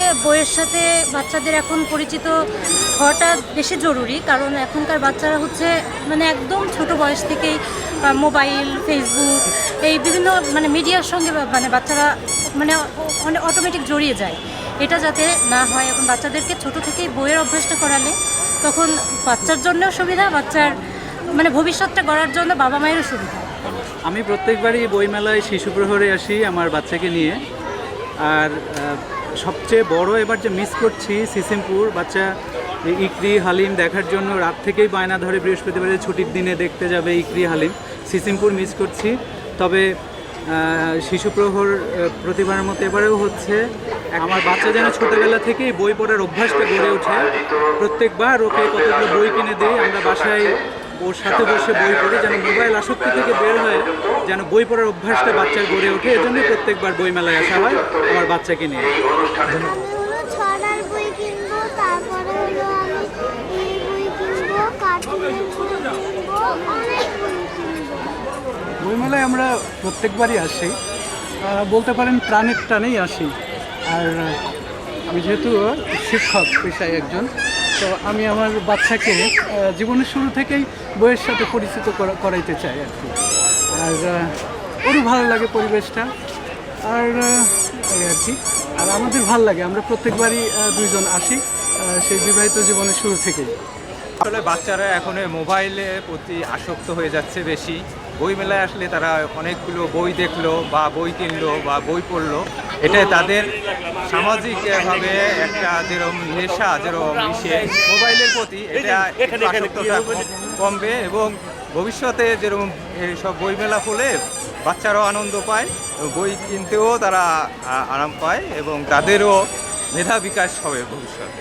বইয়ের সাথে বাচ্চাদের এখন পরিচিত হওয়াটা বেশি জরুরি, কারণ এখনকার বাচ্চারা হচ্ছে মানে একদম ছোট বয়স থেকেই মোবাইল, ফেসবুক, এই বিভিন্ন মানে মিডিয়ার সঙ্গে মানে বাচ্চারা মানে মানে অটোমেটিক জড়িয়ে যায়। এটা যাতে না হয়, এখন বাচ্চাদেরকে ছোট থেকেই বইয়ের অভ্যাসটা করালে তখন বাচ্চার জন্যও সুবিধা, বাচ্চার মানে ভবিষ্যৎটা গড়ার জন্য বাবা মায়েরও সুবিধা। আমি প্রত্যেকবারই বইমেলায় শিশু প্রহরে আসি আমার বাচ্চাকে নিয়ে। আর সবচেয়ে বড় এবার যে মিস করছি সিসিমপুর বাচ্চা ইকরি হালিম দেখার জন্য রাত থেকেই বায়না ধরে বৃহস্পতিবারের ছুটির দিনে দেখতে যাবে ইকরি হালিম। সিসিমপুর মিস করছি। তবে শিশু প্রহর আহ, মতো এবারেও হচ্ছে। আমার বাচ্চা যেন ছোটোবেলা থেকেই বই পড়ার অভ্যাসটা গড়ে ওঠে। প্রত্যেকবার ওকে কতগুলো বই কিনে দিই আমরা বাসায় ওর সাথে বসে বই পড়ি যেন মোবাইল আসক্তি থেকে বের হয়ে যেন বই পড়ার অভ্যাসটা বাচ্চার গড়ে ওঠে এজন্যই প্রত্যেকবার বই মেলায় আসা হয় আমার বাচ্চাকে নিয়ে। ছড়ার বই কিনবো তারপরে হলো আমি এই বই কিনবো কার্টুনের বই কিনবো অনেক বই কিনবো। বইমেলায় আমরা প্রত্যেকবারই আসি। বলতে পারেন প্রাণের টানেই আসি। আর আমি যেহেতু শিক্ষক পেশায় একজন তো আমি আমার বাচ্চাকে জীবনের শুরু থেকেই বইয়ের সাথে পরিচিত করা- করাইতে চাই আর কি। আর ওরও ভালো লাগে পরিবেশটা। আর এই আর কি। আর আমাদের ভালো লাগে, আমরা প্রত্যেকবারই দুইজন আসি সেই বিবাহিত জীবনের শুরু থেকেই। আসলে বাচ্চারা এখন এই মোবাইলের প্রতি আসক্ত হয়ে যাচ্ছে বেশি। বই মেলায় আসলে তারা অনেকগুলো বই দেখল বা বই কিনলো বা বই পড়ল। এটা তাদের সামাজিকভাবে একটা যেরকম নেশা যেরকম মিশে মোবাইলের প্রতি এটা কমবে এবং ভবিষ্যতে যেরকম এইসব বই মেলা হলে বাচ্চারাও আনন্দ পায় বই কিনতেও তারা আরাম পায় এবং তাদেরও মেধা বিকাশ হবে ভবিষ্যতে।